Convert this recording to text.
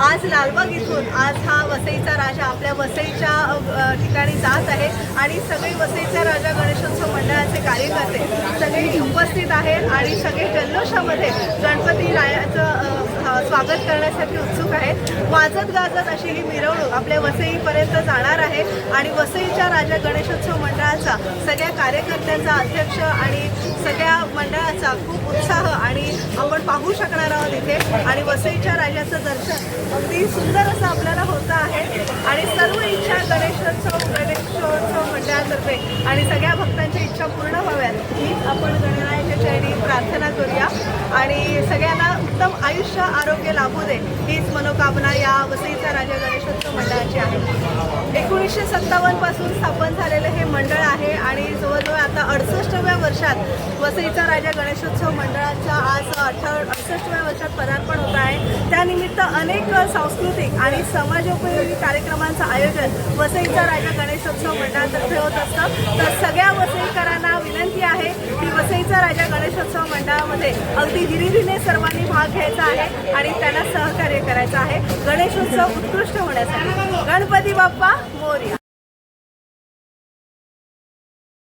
आज लालबाग इथून आज हा वसईचा राजा आपल्या वसईच्या ठिकाणी जात आहे आणि सगळे वसईचा राजा गणेशोत्सव मंडळाचे कार्यकर्ते सगळे उपस्थित आहेत आणि सगळे जल्लोषामध्ये गणपती रायाचं स्वागत करण्यासाठी उत्सुक आहेत. वाजत गाजत अशी ही मिरवणूक आपल्या वसईपर्यंत जाणार आहे. आणि वसईच्या राजा गणेशोत्सव मंडळाचा सगळ्या कार्यकर्त्यांचा अध्यक्ष आणि सगळ्या मंडळाचा खूप उत्साह आणि आपण पाहू शकणार आहोत इथे. आणि वसईच्या राजाचं दर्शन अगदी सुंदर असं आपल्याला होतं आहे. आणि सर्व इच्छा गणेशोत्सव गणेशोत्सव मंडळातर्फे आणि सगळ्या भक्तांच्या इच्छा पूर्ण व्हाव्यात. हीच आपण गणरायाच्या चरणी प्रार्थना करूया. आणि सगळ्यांना उत्तम आयुष्य आरोग्य लाभू दे हीच मनोकामना या वसईचा राजा गणेशोत्सव मंडळाची आहे. एकोणीसशे सत्तावन्नपासून स्थापन झालेलं हे मंडळ आहे आणि जवळजवळ आता अडसष्टव्या वर्षात वसईचा राजा गणेशोत्सव मंडळाचा आज अठरा अडसष्टव्या वर्षात पदार्पण होत आहे. त्यानिमित्त अनेक सांस्कृतिक आणि समाजोपयोगी कार्यक्रमांचं आयोजन वसईचा राजा गणेशोत्सव मंडळातर्फे होत असतं. तर सगळ्या की राजा गणेशोत्सव मंडळामध्ये अगदी हिरिरीने सर्वांनी भाग घ्यायचा आहे आणि त्यांना सहकार्य करायचं आहे. गणेशोत्सव उत्कृष्ट होण्यासाठी. गणपती बाप्पा मोर्या.